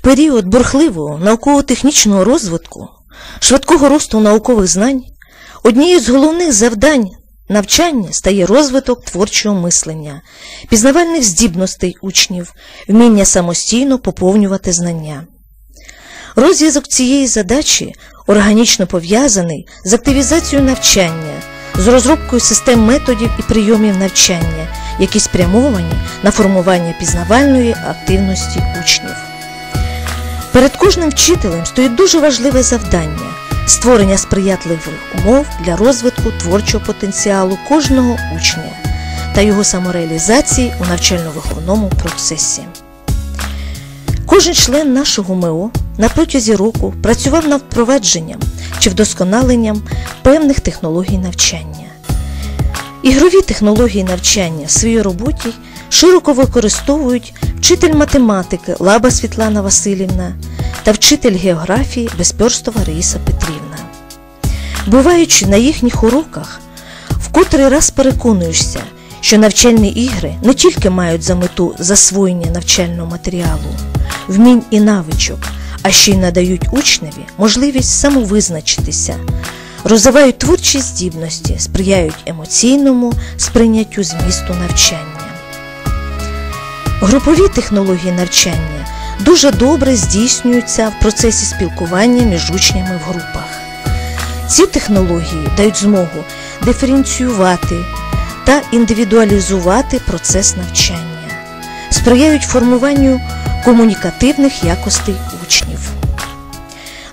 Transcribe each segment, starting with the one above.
період бурхливого науково-технічного розвитку, швидкого росту наукових знань, однією з головних завдань навчання стає розвиток творчого мислення, пізнавальних здібностей учнів, вміння самостійно поповнювати знання. Розв'язок цієї задачі органічно пов'язаний з активізацією навчання, з розробкою систем методів і прийомів навчання, які спрямовані на формування пізнавальної активності учнів. Перед кожним вчителем стоїть дуже важливе завдання створення сприятливих умов для розвитку творчого потенціалу кожного учня та його самореалізації у навчально-виховному процесі. Кожен член нашого МО на протязі року працював над впровадженням чи вдосконаленням певних технологій навчання. Ігрові технології навчання в своїй роботі широко використовують вчитель математики Лаба Світлана Васильівна та вчитель географії Безперстова Раїса Петрівна. Буваючи на їхніх уроках, вкотрий раз переконуєшся, що навчальні ігри не тільки мають за мету засвоєння навчального матеріалу, вмінь і навичок, а ще й надають учневі можливість самовизначитися, розвивають творчі здібності, сприяють емоційному сприйняттю змісту навчання. Групові технології навчання дуже добре здійснюються в процесі спілкування між учнями в групах. Ці технології дають змогу диференціювати та індивідуалізувати процес навчання, сприяють формуванню комунікативних якостей учнів.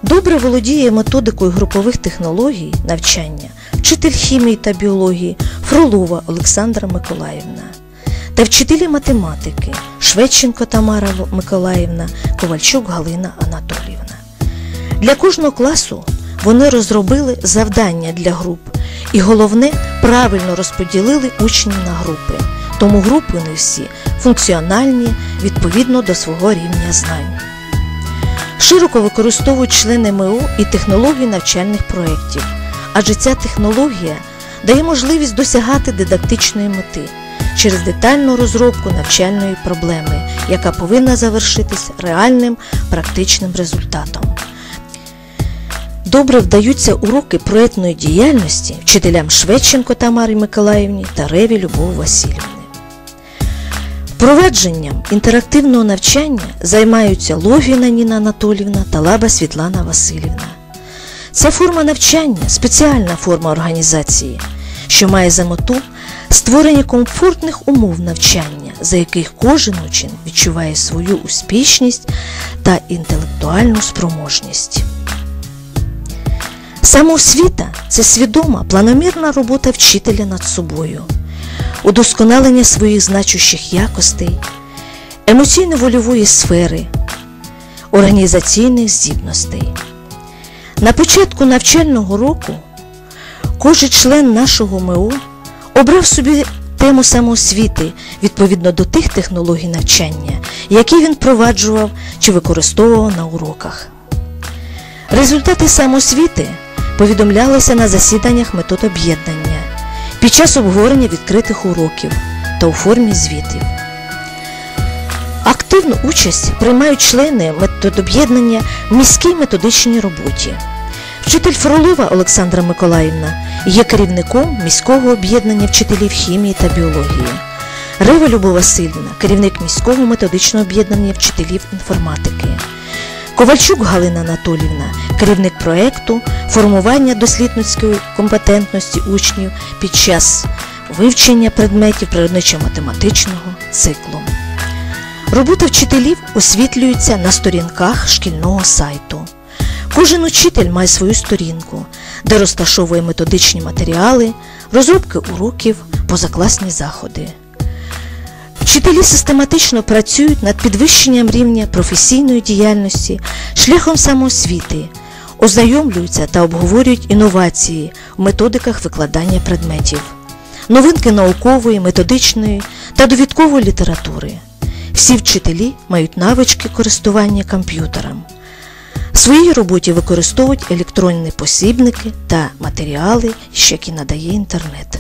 Добре володіє методикою групових технологій навчання вчитель хімії та біології Фролова Олександра Миколаївна та вчителі математики Шведченко Тамара Миколаївна, Ковальчук Галина Анатоліївна. Для кожного класу вони розробили завдання для груп і головне правильно розподілили учнів на групи. Тому групи не всі функціональні відповідно до свого рівня знань. Широко використовують члени МО і технології навчальних проєктів, адже ця технологія дає можливість досягати дидактичної мети через детальну розробку навчальної проблеми, яка повинна завершитись реальним практичним результатом. Добре вдаються уроки проєктної діяльності вчителям Шведченко Тамарі Миколаївні та Реві Любов Васильівни. Впровадженням інтерактивного навчання займаються Логіна Ніна Анатолівна та Лаба Світлана Васильівна. Ця форма навчання спеціальна форма організації, що має за мету створення комфортних умов навчання, за яких кожен учень відчуває свою успішність та інтелектуальну спроможність. Самоосвіта це свідома, планомірна робота вчителя над собою, удосконалення своїх значущих якостей, емоційно-вольової сфери, організаційних здібностей. На початку навчального року кожен член нашого МО обрав собі тему самоосвіти відповідно до тих технологій навчання, які він впроваджував чи використовував на уроках. Результати самоосвіти повідомлялися на засіданнях метод об'єднання під час обговорення відкритих уроків та у формі звітів. Активну участь приймають члени методоб'єднання в міській методичній роботі. Вчитель Фролова Олександра Миколаївна є керівником міського об'єднання вчителів хімії та біології. Рива Любов Васильівна керівник міського методичного об'єднання вчителів інформатики. Ковальчук Галина Анатолівна керівник проєкту формування дослідницької компетентності учнів під час вивчення предметів природничо-математичного циклу. Робота вчителів освітлюється на сторінках шкільного сайту. Кожен учитель має свою сторінку, де розташовує методичні матеріали, розробки уроків, позакласні заходи. Вчителі систематично працюють над підвищенням рівня професійної діяльності шляхом самоосвіти, ознайомлюються та обговорюють інновації в методиках викладання предметів, новинки наукової, методичної та довідкової літератури. Всі вчителі мають навички користування комп'ютером. В своїй роботі використовують електронні посібники та матеріали, які надає інтернет.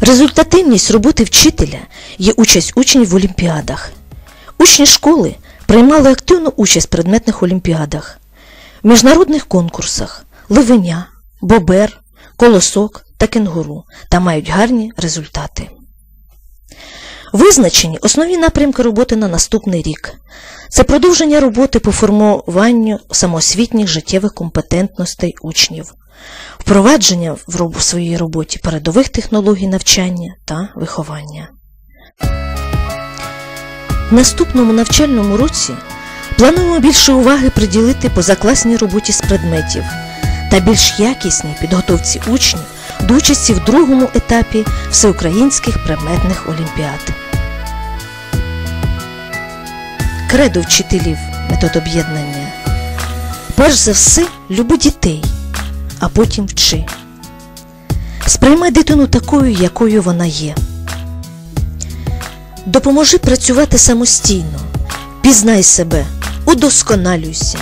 Результативність роботи вчителя є участь учнів в олімпіадах. Учні школи приймали активну участь в предметних олімпіадах, в міжнародних конкурсах ливеня, бобер, колосок та кенгуру та мають гарні результати. Визначені основні напрямки роботи на наступний рік. Це продовження роботи по формуванню самоосвітніх життєвих компетентностей учнів, впровадження в своїй роботі передових технологій навчання та виховання. В наступному навчальному році плануємо більше уваги приділити позакласній роботі з предметів та більш якісній підготовці учнів до участі в другому етапі всеукраїнських предметних олімпіад. Кредо вчителів метод об'єднання. Перш за все, люби дітей, а потім вчи. Сприймай дитину такою, якою вона є. Допоможи працювати самостійно, пізнай себе, удосконалюйся.